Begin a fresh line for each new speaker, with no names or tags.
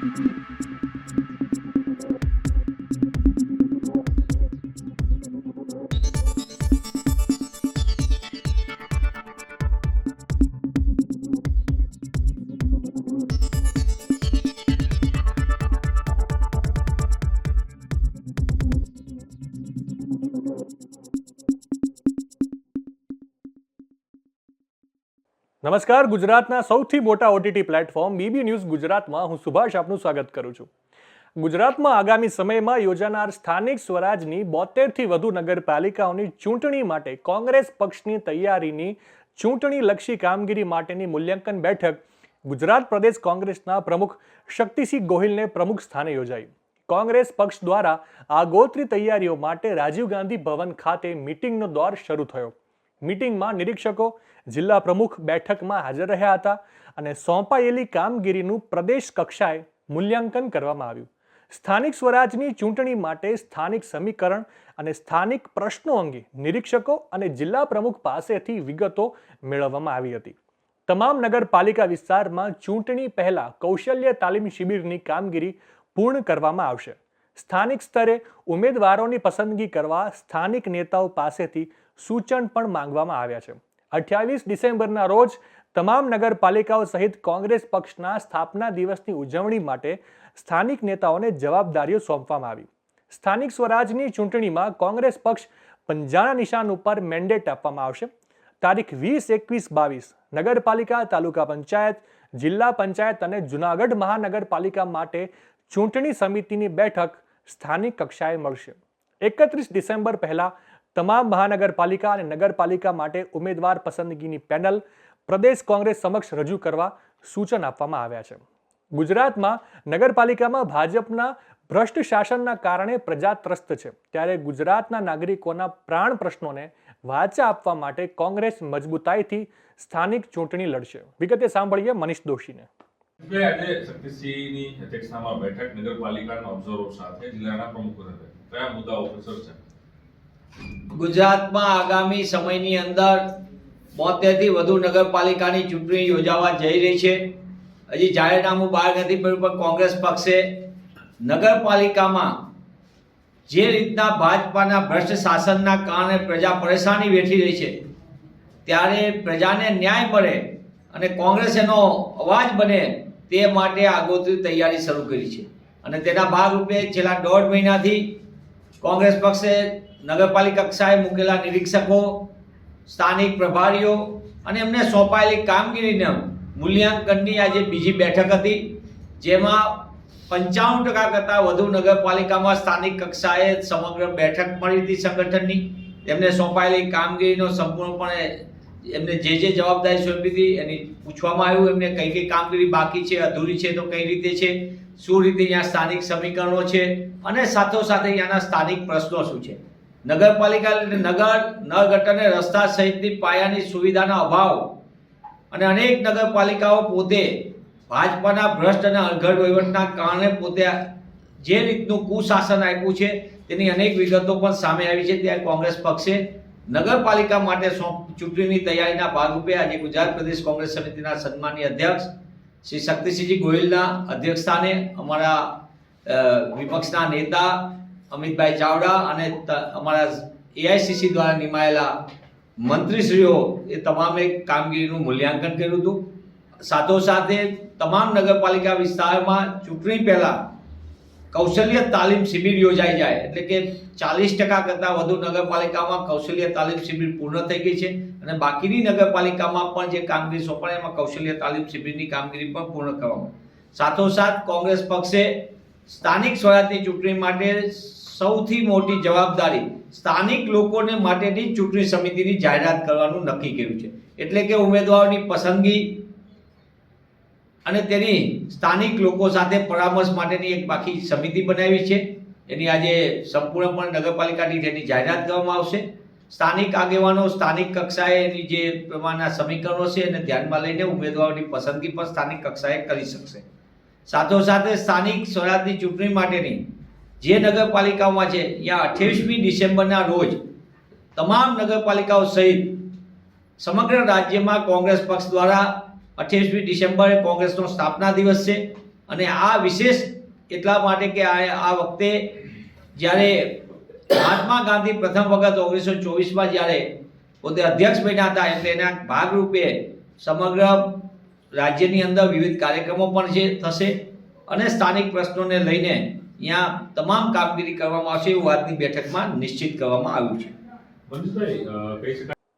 Thank you. નમસ્કાર, ગુજરાતના સૌથી મોટા ઓટીટી પ્લેટફોર્મ બીબી ન્યૂઝ ગુજરાતમાં હું સુભાષ આપનું સ્વાગત કરું છું. ગુજરાતમાં આગામી સમયમાં યોજાનાર સ્થાનિક સ્વરાજની બોતેરથી વધુ નગરપાલિકાઓની ચૂંટણી માટે કોંગ્રેસ પક્ષની તૈયારીની ચૂંટણીલક્ષી કામગીરી માટેની મૂલ્યાંકન બેઠક ગુજરાત પ્રદેશ કોંગ્રેસના પ્રમુખ શક્તિસિંહ ગોહિલને પ્રમુખ સ્થાને યોજાઈ. કોંગ્રેસ પક્ષ દ્વારા આગોતરી તૈયારીઓ માટે રાજીવ ગાંધી ભવન ખાતે મિટિંગનો દોર શરૂ થયો. મીટિંગમાં નિરીક્ષકો જિલ્લા પ્રમુખ બેઠકમાં હાજર રહ્યા હતા અને સોંપાયેલી કામગીરીનું પ્રદેશ કક્ષાએ મૂલ્યાંકન કરવામાં આવ્યું. સ્થાનિક સ્વરાજની ચૂંટણી માટે સ્થાનિક સમીકરણ અને સ્થાનિક પ્રશ્નો અંગે નિરીક્ષકો અને જિલ્લા પ્રમુખ પાસેથી વિગતો મેળવવામાં આવી હતી. તમામ નગરપાલિકા વિસ્તારમાં ચૂંટણી પહેલા કૌશલ્ય તાલીમ શિબિરની કામગીરી પૂર્ણ કરવામાં આવશે. સ્થાનિક સ્તરે ઉમેદવારોની પસંદગી કરવા સ્થાનિક નેતાઓ પાસેથી સૂચન પણ માંગવામાં આવ્યા છે. અઠ્યાવીસ ડિસેમ્બરના રોજ તમામ નગરપાલિકાઓ સહિત કોંગ્રેસ પક્ષના સ્થાપના દિવસની ઉજવણી માટે સ્થાનિક નેતાઓને જવાબદારીઓ સોંપવામાં આવી. સ્થાનિક સ્વરાજની ચૂંટણીમાં કોંગ્રેસ પક્ષ પંજાના નિશાન ઉપર મેન્ડેટ આપવામાં આવશે. તારીખ વીસ, એકવીસ, બાવીસ, નગરપાલિકા, તાલુકા પંચાયત, જિલ્લા પંચાયત અને જુનાગઢ મહાનગરપાલિકા માટે ચૂંટણી સમિતિની બેઠક સ્થાનિક કક્ષાએ મળશે. એકત્રીસ ડિસેમ્બર પહેલા તમામ મહાનગરપાલિકા અને નગરપાલિકા માટે ઉમેદવાર પસંદગીની પેનલ પ્રદેશ કોંગ્રેસ સમક્ષ રજૂ કરવા સૂચન આપવામાં આવ્યા છે. ગુજરાતમાં નગરપાલિકામાં ભાજપના ભ્રષ્ટ શાસનના કારણે પ્રજા ત્રસ્ત છે. ત્યારે ગુજરાતના નાગરિકોના પ્રાણ પ્રશ્નોને વાચા આપવા માટે કોંગ્રેસ મજબૂતાઈથી સ્થાનિક ચૂંટણી લડશે. વિગતે સાંભળીએ મનીષ દોશીને.
એટલે આજે શક્તિસિંહની અધ્યક્ષતામાં બેઠક નગરપાલિકાના ઓબ્ઝર્વર સાથે જિલ્લાના પ્રમુખો સાથે. કયા મુદ્દાઓ પર ચર્ચા?
ગુજરાતમાં આગામી સમયની અંદર બોતેરથી વધુ નગરપાલિકાની ચૂંટણી યોજાવા જઈ રહી છે. હજી જાહેરનામું બહાર નથી પડ્યું, પણ કોંગ્રેસ પક્ષે નગરપાલિકામાં જે રીતના ભાજપાના ભ્રષ્ટ શાસનના કારણે પ્રજા પરેશાની વેઠી રહી છે, ત્યારે પ્રજાને ન્યાય મળે અને કોંગ્રેસ એનો અવાજ બને તે માટે આગોતરી તૈયારી શરૂ કરી છે. અને તેના ભાગરૂપે છેલ્લા દોઢ મહિનાથી કોંગ્રેસ પક્ષે નગરપાલિકા કક્ષાએ મૂકેલા નિરીક્ષકો, સ્થાનિક પ્રભારીઓ અને એમને સોંપાયેલી કામગીરીને મૂલ્યાંકનની આજે બીજી બેઠક હતી, જેમાં પંચાવન ટકા કરતાં વધુ નગરપાલિકામાં સ્થાનિક કક્ષાએ સમગ્ર બેઠક મળી હતી સંગઠનની. તેમને સોંપાયેલી કામગીરીનો સંપૂર્ણપણે એમને જે જે જવાબદારી સોંપી હતી, એની પૂછવામાં આવ્યું, એમને કઈ કઈ કામગીરી બાકી છે, અધૂરી છે, તો કઈ રીતે છે, શું રીતે અહીંયા સ્થાનિક સમીકરણો છે, અને સાથોસાથે અહીંયાના સ્થાનિક પ્રશ્નો શું છે. નગરપાલિકા નગર, નળ ગટર અને રસ્તા સહિતની પાયાની સુવિધાના અભાવ. અને અનેક નગરપાલિકાઓ પોતે ભાજપાના ભ્રષ્ટ અને અણઘડ વહીવટના કારણે પોતે જે રીતનું કુશાસન આપ્યું છે, તેની અનેક વિગતો પણ સામે આવી છે ત્યારે કોંગ્રેસ પક્ષે નગરપાલિકા માટે ચૂંટણીની તૈયારીના ભાગરૂપે આજે ગુજરાત પ્રદેશ કોંગ્રેસ સમિતિના સન્માનીય અધ્યક્ષ શ્રી શક્તિસિંહજી ગોહિલના અધ્યક્ષસ્થાને અમારા વિપક્ષના નેતા અમિતભાઈ ચાવડા અને અમારા એઆઈસીસી દ્વારા નિમાયેલા મંત્રીશ્રીઓ એ તમામે કામગીરીનું મૂલ્યાંકન કર્યું હતું. સાથોસાથે તમામ નગરપાલિકા વિસ્તારમાં ચૂંટણી પહેલા કૌશલ્ય તાલીમ શિબિર યોજાઈ જાય. એટલે કે ચાલીસ ટકા કરતાં વધુ નગરપાલિકામાં કૌશલ્ય તાલીમ શિબિર પૂર્ણ થઈ ગઈ છે અને બાકીની નગરપાલિકામાં પણ જે કામગીરી સોંપણ એમાં કૌશલ્ય તાલીમ શિબિરની કામગીરી પણ પૂર્ણ કરવામાં સાથોસાથ કોંગ્રેસ પક્ષે સ્થાનિક સ્વરાજની ચૂંટણી માટે સૌથી મોટી જવાબદારી સ્થાનિક લોકોને માટેની ચૂંટણી સમિતિની જાહેરાત કરવાનું નક્કી કર્યું છે. એટલે કે ઉમેદવારોની પસંદગી અને તેની સ્થાનિક લોકો સાથે પરામર્શ માટેની એક બાકી સમિતિ બનાવી છે. એની આજે સંપૂર્ણપણે નગરપાલિકાની તેની જાહેરાત કરવામાં આવશે. સ્થાનિક આગેવાનો, સ્થાનિક કક્ષાએ એની જે પ્રમાણના સમીકરણો છે એને ધ્યાનમાં લઈને ઉમેદવારોની પસંદગી પણ સ્થાનિક કક્ષાએ કરી શકશે. સાથોસાથે સ્થાનિક સ્વરાજની ચૂંટણી માટેની જે નગરપાલિકાઓમાં છે ત્યાં અઠ્યાવીસમી ડિસેમ્બરના રોજ તમામ નગરપાલિકાઓ સહિત સમગ્ર રાજ્યમાં કોંગ્રેસ પક્ષ દ્વારા અઠ્યાવીસમી ડિસેમ્બરે કોંગ્રેસનો સ્થાપના દિવસ છે અને આ વિશેષ એટલા માટે કે આ વખતે જ્યારે મહાત્મા ગાંધી પ્રથમ વખત ઓગણીસો ચોવીસમાં જ્યારે પોતે અધ્યક્ષ બન્યા હતા એટલે એના ભાગરૂપે સમગ્ર રાજ્યની અંદર વિવિધ કાર્યક્રમો પણ છે, થશે અને સ્થાનિક પ્રશ્નોને લઈને અહીંયા તમામ કામગીરી કરવામાં આવશે એવું આજની બેઠકમાં નિશ્ચિત કરવામાં આવ્યું છે.